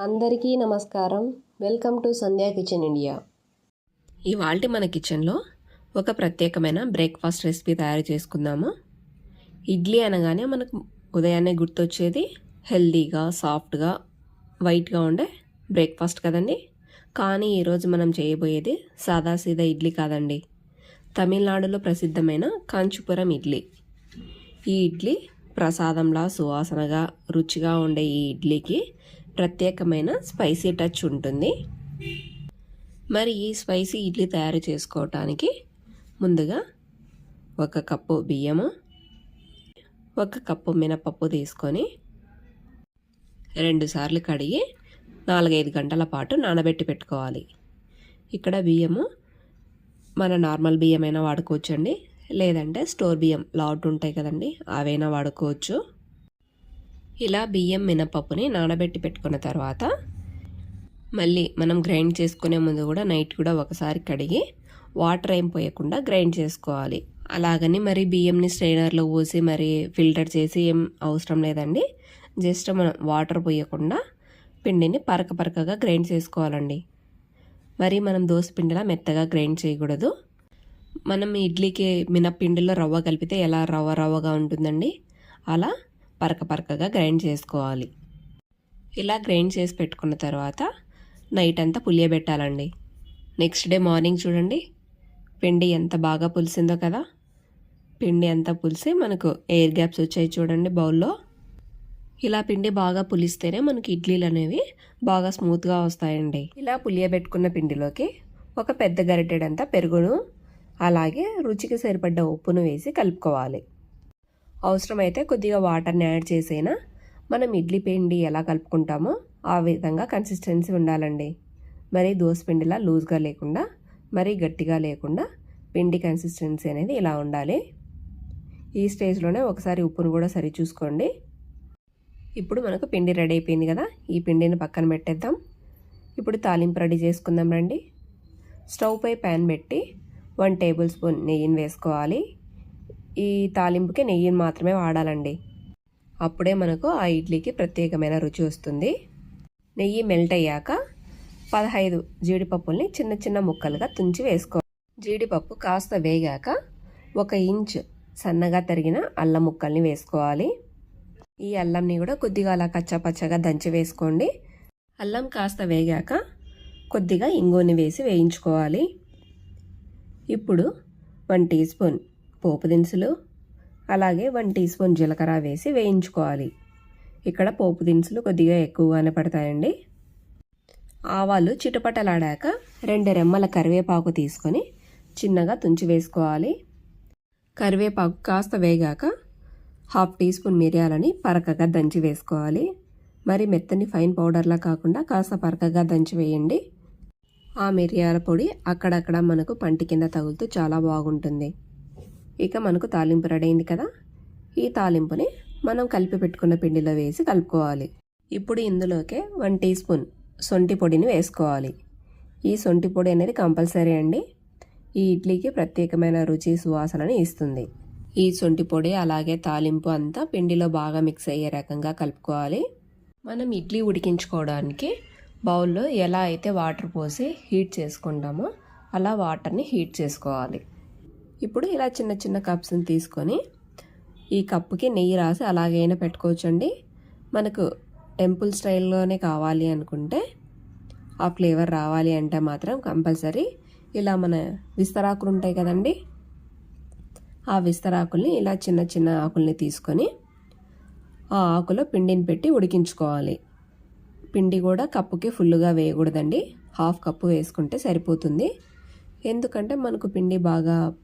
అందరికీ నమస్కారం. Welcome to Sandhya kitchen India. ఇవాళ మన కిచెన్లో ఒక ప్రత్యేకమైన బ్రేక్ఫాస్ట్ రెసిపీ తయారు చేసుకుందాము. ఇడ్లీ అనగానే మనకు ఉదయాన్నే గుర్తొచ్చేది హెల్దీగా సాఫ్ట్గా వైట్గా ఉండే బ్రేక్ఫాస్ట్ కదండి. కానీ ఈరోజు మనం చేయబోయేది సాదాసీదా ఇడ్లీ కాదండి. తమిళనాడులో ప్రసిద్ధమైన కాంచీపురం ఇడ్లీ. ఈ ఇడ్లీ ప్రసాదంలా సువాసనగా రుచిగా ఉండే ఈ ఇడ్లీకి ప్రత్యేకమైన స్పైసీ టచ్ ఉంటుంది. మరి ఈ స్పైసీ ఇడ్లీ తయారు చేసుకోవటానికి ముందుగా ఒక కప్పు బియ్యము ఒక కప్పు మినపప్పు తీసుకొని రెండుసార్లు కడిగి నాలుగైదు గంటల పాటు నానబెట్టి పెట్టుకోవాలి. ఇక్కడ బియ్యము మన నార్మల్ బియ్యమైనా వాడుకోవచ్చండి. లేదంటే స్టోర్ బియ్యం లాట్ ఉంటాయి కదండి అవైనా వాడుకోవచ్చు. ఇలా బియ్యం మినపప్పుని నానబెట్టి పెట్టుకున్న తర్వాత మళ్ళీ మనం గ్రైండ్ చేసుకునే ముందు కూడా నైట్ కూడా ఒకసారి కడిగి వాటర్ ఏం పోయకుండా గ్రైండ్ చేసుకోవాలి. అలాగని మరి బియ్యంని స్ట్రైనర్లో పోసి మరి ఫిల్టర్ చేసి ఏం అవసరం లేదండి. జస్ట్ మనం వాటర్ పోయకుండా పిండిని పరక పరకగా గ్రైండ్ చేసుకోవాలండి. మరి మనం దోశ పిండిలా మెత్తగా గ్రైండ్ చేయకూడదు. మనం ఇడ్లీకి మినపిండిలో రవ్వ కలిపితే ఎలా రవ్వ రవ్వగా ఉంటుందండి? అలా పరక పరకగా గ్రైండ్ చేసుకోవాలి. ఇలా గ్రైండ్ చేసి పెట్టుకున్న తర్వాత నైట్ అంతా పులియబెట్టాలండి. నెక్స్ట్ డే మార్నింగ్ చూడండి. పిండి ఎంత బాగా పులిసిందో కదా. పిండి అంతా పులిసి మనకు ఎయిర్ గ్యాప్స్ వచ్చాయి చూడండి బౌల్లో. ఇలా పిండి బాగా పులిస్తేనే మనకి ఇడ్లీలు అనేవి బాగా స్మూత్గా వస్తాయండి. ఇలా పులియబెట్టుకున్న పిండిలోకి ఒక పెద్ద గరిటెడంతా పెరుగును అలాగే రుచికి సరిపడ్డ ఉప్పును వేసి కలుపుకోవాలి. అవసరమైతే కొద్దిగా వాటర్ని యాడ్ చేసైనా మనం ఇడ్లీ పిండి ఎలా కలుపుకుంటామో ఆ విధంగా కన్సిస్టెన్సీ ఉండాలండి. మరి దోశ పిండిలా లూజ్గా లేకుండా మరీ గట్టిగా లేకుండా పిండి కన్సిస్టెన్సీ అనేది ఇలా ఉండాలి. ఈ స్టేజ్లోనే ఒకసారి ఉప్పును కూడా సరి చూసుకోండి ఇప్పుడు మనకు పిండి రెడీ అయిపోయింది కదా ఈ పిండిని పక్కన పెట్టేద్దాం. ఇప్పుడు తాలింపు రెడీ చేసుకుందాం రండి. స్టవ్ పై ప్యాన్ పెట్టి వన్ టేబుల్ స్పూన్ నెయ్యిని వేసుకోవాలి. ఈ తాలింపుకి నెయ్యిని మాత్రమే వాడాలండి. అప్పుడే మనకు ఆ ఇడ్లీకి ప్రత్యేకమైన రుచి వస్తుంది. నెయ్యి మెల్ట్ అయ్యాక పదహైదు జీడిపప్పుల్ని చిన్న చిన్న ముక్కలుగా తుంచి వేసుకో జీడిపప్పు కాస్త వేగాక ఒక ఇంచ్ సన్నగా తరిగిన అల్లం ముక్కల్ని వేసుకోవాలి. ఈ అల్లంని కూడా కొద్దిగా అలా కచ్చాపచ్చగా దంచి వేసుకోండి. అల్లం కాస్త వేగాక కొద్దిగా ఇంగుని వేసి వేయించుకోవాలి. ఇప్పుడు వన్ టీ స్పూన్ పోపు దినుసులు అలాగే వన్ టీ స్పూన్ జీలకర్ర వేసి వేయించుకోవాలి. ఇక్కడ పోపు దినుసులు కొద్దిగా ఎక్కువగానే పడతాయండి. ఆవాలు చిటపటలాడాక రెండు రెమ్మల కరివేపాకు తీసుకొని చిన్నగా తుంచి వేసుకోవాలి. కరివేపాకు కాస్త వేగాక హాఫ్ టీ స్పూన్ మిరియాలని పరకగా దంచి వేసుకోవాలి. మరి మెత్తని ఫైన్ పౌడర్లా కాకుండా కాస్త పరకగా దంచి వేయండి. ఆ మిరియాల పొడి అక్కడక్కడ మనకు పంటి కింద తగులుతూ చాలా బాగుంటుంది. ఇక మనకు తాలింపు రెడీ అయింది కదా? ఈ తాలింపుని మనం కలిపి పెట్టుకున్న పిండిలో వేసి కలుపుకోవాలి. ఇప్పుడు ఇందులోకే వన్ టీ స్పూన్ సొంటి పొడిని వేసుకోవాలి. ఈ సొంటి పొడి అనేది కంపల్సరీ అండి. ఈ ఇడ్లీకి ప్రత్యేకమైన రుచి సువాసనని ఇస్తుంది. ఈ సొంటి పొడి అలాగే తాలింపు అంతా పిండిలో బాగా మిక్స్ అయ్యే రకంగా కలుపుకోవాలి. మనం ఇడ్లీ ఉడికించుకోవడానికి బౌల్లో ఎలా అయితే వాటర్ పోసి హీట్ చేసుకుంటామో అలా వాటర్ని హీట్ చేసుకోవాలి. ఇప్పుడు ఇలా చిన్న చిన్న కప్స్ని తీసుకొని ఈ కప్పుకి నెయ్యి రాసి అలాగైనా పెట్టుకోవచ్చండి. మనకు టెంపుల్ స్టైల్లోనే కావాలి అనుకుంటే ఆ ఫ్లేవర్ రావాలి అంటే మాత్రం కంపల్సరీ ఇలా మన విస్తరాకులు ఉంటాయి కదండి. ఆ విస్తరాకుల్ని ఇలా చిన్న చిన్న ఆకుల్ని తీసుకొని ఆ ఆకులో పిండిని పెట్టి ఉడికించుకోవాలి. పిండి కూడా కప్పుకి ఫుల్గా వేయకూడదండి. హాఫ్ కప్పు వేసుకుంటే సరిపోతుంది. ఎందుకంటే మనకు పిండి బాగా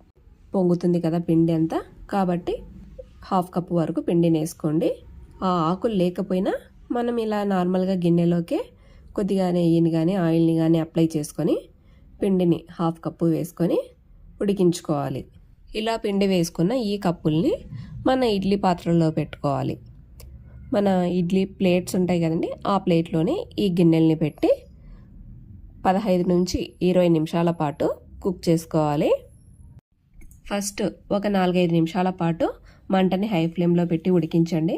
పొంగుతుంది కదా పిండి అంతా. కాబట్టి హాఫ్ కప్పు వరకు పిండిని వేసుకోండి. ఆ ఆకులు లేకపోయినా మనం ఇలా నార్మల్గా గిన్నెలోకే కొద్దిగా నెయ్యిని కానీ ఆయిల్ని కానీ అప్లై చేసుకొని పిండిని హాఫ్ కప్పు వేసుకొని ఉడికించుకోవాలి. ఇలా పిండి వేసుకున్న ఈ కప్పుల్ని మన ఇడ్లీ పాత్రలో పెట్టుకోవాలి. మన ఇడ్లీ ప్లేట్స్ ఉంటాయి కదండి ఆ ప్లేట్లోనే ఈ గిన్నెల్ని పెట్టి పదహైదు నుంచి ఇరవై నిమిషాల పాటు కుక్ చేసుకోవాలి. ఫస్ట్ ఒక నాలుగైదు నిమిషాల పాటు మంటని హై ఫ్లేమ్లో పెట్టి ఉడికించండి.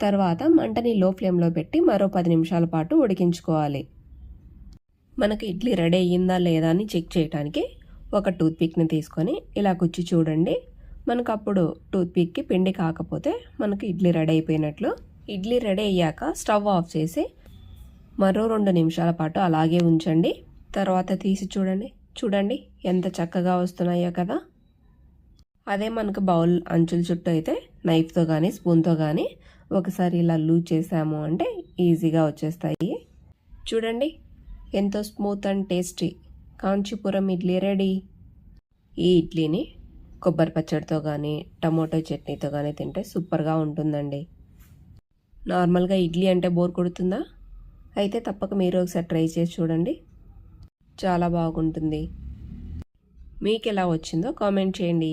తర్వాత మంటని లో ఫ్లేమ్లో పెట్టి మరో పది నిమిషాల పాటు ఉడికించుకోవాలి. మనకు ఇడ్లీ రెడీ అయ్యిందా లేదా అని చెక్ చేయడానికి ఒక టూత్పిక్ని తీసుకొని ఇలా కుచ్చి చూడండి. మనకు అప్పుడు టూత్పిక్కి పిండి కాకపోతే మనకు ఇడ్లీ రెడీ అయిపోయినట్లు. ఇడ్లీ రెడీ అయ్యాక స్టవ్ ఆఫ్ చేసి మరో రెండు నిమిషాల పాటు అలాగే ఉంచండి. తర్వాత తీసి చూడండి. చూడండి ఎంత చక్కగా వస్తున్నాయో కదా. అదే మనకు బౌల్ అంచుల చుట్టూ అయితే నైఫ్తో కానీ స్పూన్తో కానీ ఒకసారి ఇలా లూజ్ చేసాము అంటే ఈజీగా వచ్చేస్తాయి. చూడండి ఎంతో smooth and tasty Kanchipuram idli ready ఈ ఇడ్లీని కొబ్బరి పచ్చడితో కానీ టమోటో చట్నీతో కానీ తింటే సూపర్గా ఉంటుందండి. నార్మల్గా ఇడ్లీ అంటే బోర్ కొడుతుందా? అయితే తప్పక మీరు ఒకసారి ట్రై చేసి చూడండి. చాలా బాగుంటుంది. మీకు ఎలా వచ్చిందో కామెంట్ చేయండి.